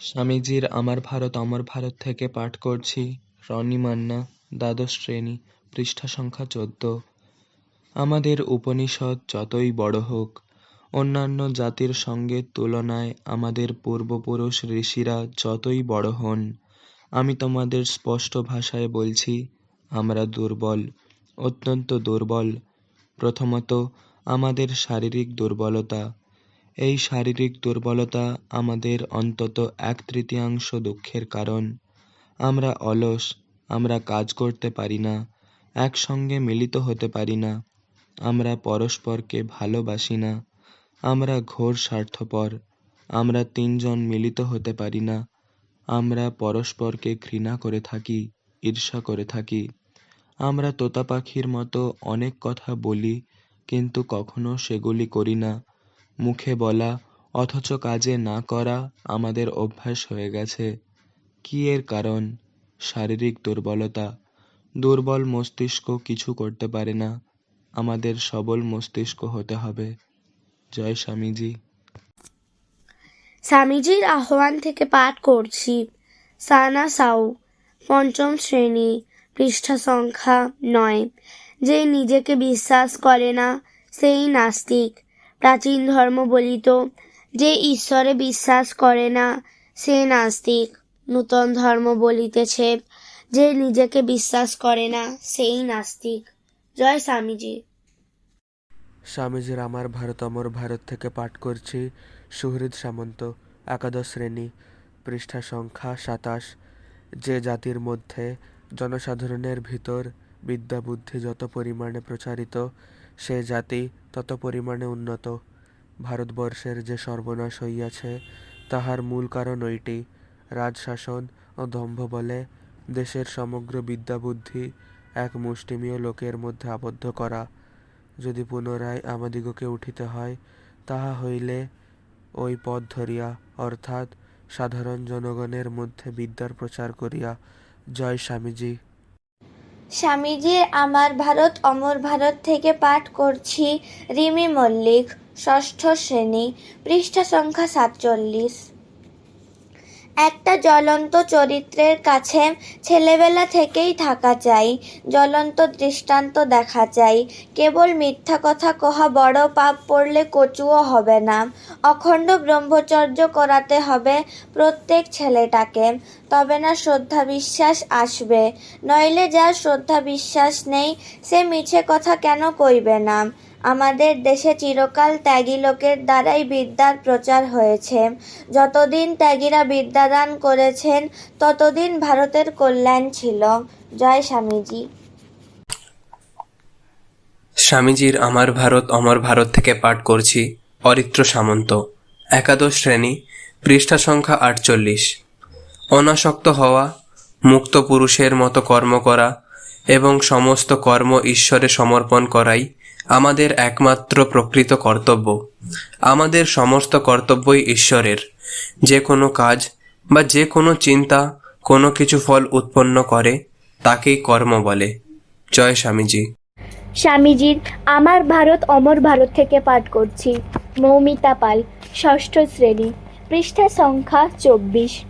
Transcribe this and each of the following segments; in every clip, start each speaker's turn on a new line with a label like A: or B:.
A: স্বামীজির আমার ভারত অমর ভারত থেকে পাঠ করছি। রনি মান্না, দ্বাদশ শ্রেণি, পৃষ্ঠা সংখ্যা চোদ্দ। আমাদের উপনিষদ যতই বড় হোক, অন্যান্য জাতির সঙ্গে তুলনায় আমাদের পূর্বপুরুষ ঋষিরা যতই বড় হন, আমি তোমাদের স্পষ্ট ভাষায় বলছি, আমরা দুর্বল, অত্যন্ত দুর্বল। প্রথমত, আমাদের শারীরিক দুর্বলতা এই শারীরিক দুর্বলতা আমাদের অন্তত এক তৃতীয়াংশ দুঃখের কারণ। আমরা অলস, আমরা কাজ করতে পারি না, একসঙ্গে মিলিত হতে পারি না, আমরা পরস্পরকে ভালোবাসি না, আমরা ঘোর স্বার্থপর, আমরা তিনজন মিলিত হতে পারি না, আমরা পরস্পরকে ঘৃণা করে থাকি, ঈর্ষা করে থাকি। আমরা তোতা পাখির মতো অনেক কথা বলি, কিন্তু কখনো সেগুলি করি না। মুখে বলা, অথচ কাজে না করা আমাদের অভ্যাস হয়ে গেছে। কি এর কারণ? শারীরিক দুর্বলতা। দুর্বল মস্তিষ্ক কিছু করতে পারে না। আমাদের সবল মস্তিষ্ক হতে হবে। জয় স্বামীজি।
B: স্বামীজির আহ্বান থেকে পাঠ করছি। সানা সাউ, পঞ্চম শ্রেণি, পৃষ্ঠা সংখ্যা নয়। যে নিজেকে বিশ্বাস করে না, সেই নাস্তিক। প্রাচীন ধর্ম বলিত যে ঈশ্বরে বিশ্বাস করে না, সে নাস্তিক। নূতন ধর্ম বলিতেছে যে নিজেকে বিশ্বাস করে না, সেই নাস্তিক। জয় স্বামীজি।
C: স্বামীজির আমার ভারত অমর ভারত থেকে পাঠ করছি সুহৃদ সামন্ত, একাদশ শ্রেণি, পৃষ্ঠা সংখ্যা সাতাশ। যে জাতির মধ্যে জনসাধারণের ভিতর বিদ্যা বুদ্ধি যত পরিমাণে প্রচারিত সে জাতি তত পরিমাণে উন্নত। ভারতবর্ষের যে সর্বনাশ হইয়াছে, তাহার মূল কারণ ওইটি রাজশাসন ও দম্ভ বলে দেশের সমগ্র বিদ্যাবুদ্ধি এক মুষ্টিমীয় লোকের মধ্যে আবদ্ধ করা। যদি পুনরায় আমাদিগকে উঠিতে হয়, তাহা হইলে ওই পথ ধরিয়া, অর্থাৎ সাধারণ জনগণের মধ্যে বিদ্যার প্রচার করিয়া, জয় স্বামীজি।
D: স্বামীজির আমার ভারত, অমর ভারত থেকে পাঠ করছি রিমি মল্লিক, ষষ্ঠ শ্রেণি, পৃষ্ঠা সংখ্যা সাতচল্লিশ। একটা জ্বলন্ত চরিত্রের কাছে ছেলেবেলা থেকেই থাকা চাই, জ্বলন্ত দৃষ্টান্ত দেখা চাই। কেবল মিথ্যা কথা কহা বড় পাপ পড়লে কচুও হবে না। অখণ্ড ব্রহ্মচর্য করাতে হবে প্রত্যেক ছেলেটাকে। তবে না শ্রদ্ধা বিশ্বাস আসবে। নইলে যার শ্রদ্ধা বিশ্বাস নেই, সে মিছে কথা কেন কইবে না? আমাদের দেশে চিরকাল ত্যাগী লোকের দ্বারাই বিদ্যার প্রচার হয়েছে। যতদিন ত্যাগীরা বিদ্যাদান করেছেন, ততদিন ভারতের কল্যাণ ছিল। জয় স্বামীজি।
E: স্বামীজির আমার ভারত, অমর ভারত থেকে পাঠ করছি অরিত্র সামন্ত। একাদশ শ্রেণি, পৃষ্ঠা সংখ্যা আটচল্লিশ। অনাসক্ত হওয়া, মুক্ত পুরুষের মতো কর্ম করা এবং সমস্ত কর্ম ঈশ্বরে সমর্পণ করাই আমাদের একমাত্র প্রকৃত কর্তব্য, আমাদের সমস্ত কর্তব্যই ঈশ্বরের। যে কোনো কাজ বা যে কোনো চিন্তা কোনো কিছু ফল উৎপন্ন করে, তাকেই কর্ম বলে। জয় স্বামীজি।
F: স্বামীজির, আমার ভারত অমর ভারত থেকে পাঠ করছি। মৌমিতা পাল, ষষ্ঠ শ্রেণি, পৃষ্ঠা সংখ্যা চব্বিশ।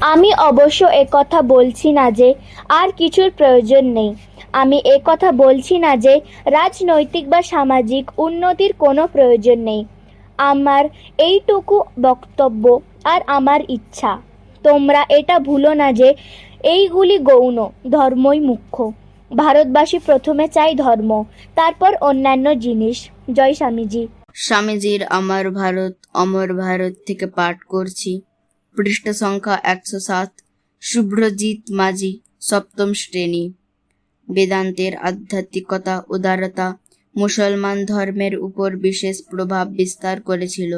F: আমি অবশ্য একথা বলছি না যে আর কিছুর প্রয়োজন নেই। আমি একথা বলছি না যে রাজনৈতিক বা সামাজিক উন্নতির কোনো প্রয়োজন নেই। আমার এইটুকু বক্তব্য আর আমার ইচ্ছা। তোমরা এটা ভুলো না যে এইগুলি গৌণ, ধর্মই মুখ্য। ভারতবাসী প্রথমে চাই ধর্ম, তারপর অন্যান্য জিনিস। জয় স্বামীজি।
G: স্বামীজির আমার ভারত, অমর ভারত থেকে পাঠ করছি। পৃষ্ঠ সংখ্যা একশো সাত, শুভ্রজিৎ মাঝি সপ্তম শ্রেণি। বেদান্তের আধ্যাত্মিকতা, উদারতা, মুসলমান ধর্মের উপর বিশেষ প্রভাব বিস্তার করেছিল।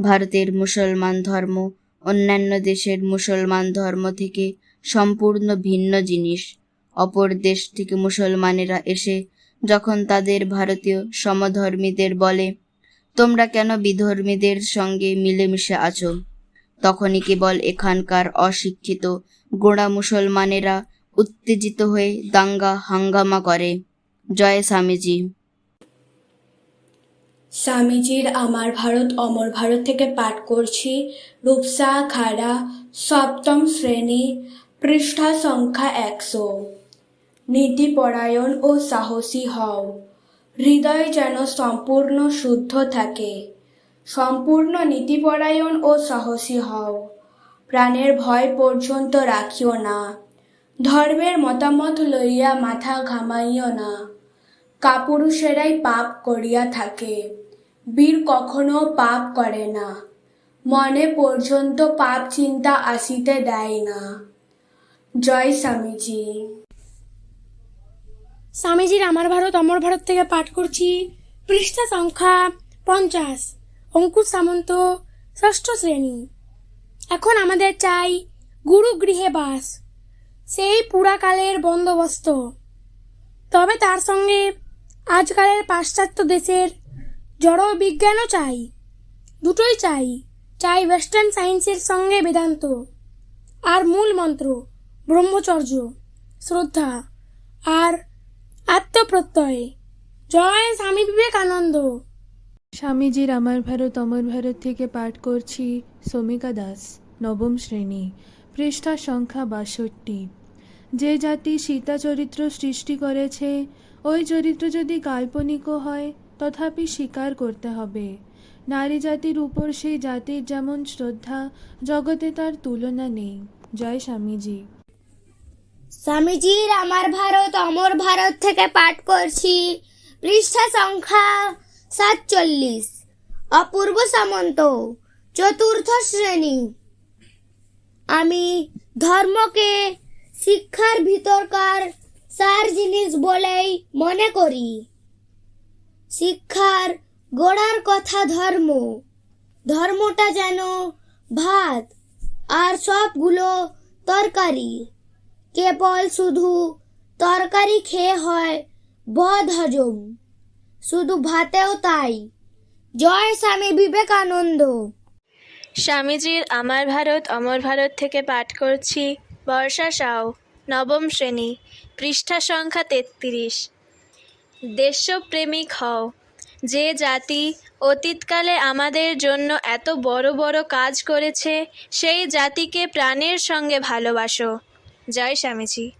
G: ভারতের মুসলমান ধর্ম অন্যান্য দেশের মুসলমান ধর্ম থেকে সম্পূর্ণ ভিন্ন জিনিস। অপর দেশ থেকে মুসলমানেরা এসে যখন তাদের ভারতীয় সমধর্মীদের বলে, তোমরা কেন বিধর্মীদের সঙ্গে মিলেমিশে আছো? তখনই কেবল এখানকার অশিক্ষিত, গোড়া মুসলমানেরা উত্তেজিত হয়ে দাঙ্গা হাঙ্গামা করে। জয় স্বামীজি।
H: স্বামীজির আমার ভারত, অমর ভারত থেকে পাঠ করছি। রূপসা, খাড়া, সপ্তম শ্রেণি, পৃষ্ঠা সংখ্যা একশো। নীতিপরায়ণ ও সাহসী হও। হৃদয় যেন সম্পূর্ণ শুদ্ধ থাকে। সম্পূর্ণ নীতিপরায়ণ ও সাহসী হও। প্রাণের ভয় পর্যন্ত রাখিও না। ধর্মের মতামত লইয়া মাথা ঘামাইও না। কাপুরুষেরাই পাপ করিয়া থাকে। বীর কখনো পাপ করে না। মনে পর্যন্ত পাপ চিন্তা আসিতে দেয় না। জয় স্বামীজি।
B: স্বামীজির আমার ভারত, অমর ভারত থেকে পাঠ করছি। পৃষ্ঠা সংখ্যা পঞ্চাশ। অঙ্কুশ সামন্ত, ষষ্ঠ শ্রেণি। এখন আমাদের চাই গুরু গৃহে বাস। সেই পুরাকালের বন্দোবস্ত। তবে তার সঙ্গে আজকালের পাশ্চাত্য দেশের জড় বিজ্ঞানও চাই। দুটোই চাই চাই ওয়েস্টার্ন সায়েন্সের সঙ্গে বেদান্ত। আর মূল মন্ত্র, ব্রহ্মচর্য, শ্রদ্ধা আর আত্মপ্রত্যয়। জয় স্বামী বিবেকানন্দ।
I: স্বামীজির আমার ভারত, অমর ভারত থেকে পাঠ করছি সমিকা দাস, নবম শ্রেণি, পৃষ্ঠা সংখ্যা বাষট্টি। যে জাতি সীতা চরিত্র সৃষ্টি করেছে, ওই চরিত্র যদি কাল্পনিকও হয়, তথাপি স্বীকার করতে হবে। নারী জাতির উপর সেই জাতির যেমন শ্রদ্ধা, জগতে তার তুলনা নেই। জয় স্বামীজি।
B: স্বামীজির আমার ভারত, অমর ভারত থেকে পাঠ করছি। পৃষ্ঠা সংখ্যা সাতচল্লিশ। অপূর্ব সামন্ত, চতুর্থ শ্রেণি। আমি ধর্মকে শিক্ষার ভিতরকার সার জিনিস বলেই মনে করি। শিক্ষার গোড়ার কথা ধর্ম। ধর্মটা যেন ভাত আর সবগুলো তরকারি। কেবল শুধু তরকারি খেয়ে হয় বদ হজম। শুধু ভাতেও তাই। জয় স্বামী বিবেকানন্দ।
J: স্বামীজির, আমার ভারত, অমর ভারত থেকে পাঠ করছি। বর্ষা সাউ, নবম শ্রেণি, পৃষ্ঠা সংখ্যা তেত্রিশ। দেশপ্রেমিক হও। যে জাতি অতীতকালে আমাদের জন্য এত বড় বড় কাজ করেছে, সেই জাতিকে প্রাণের সঙ্গে ভালোবাসো। জয় স্বামীজি।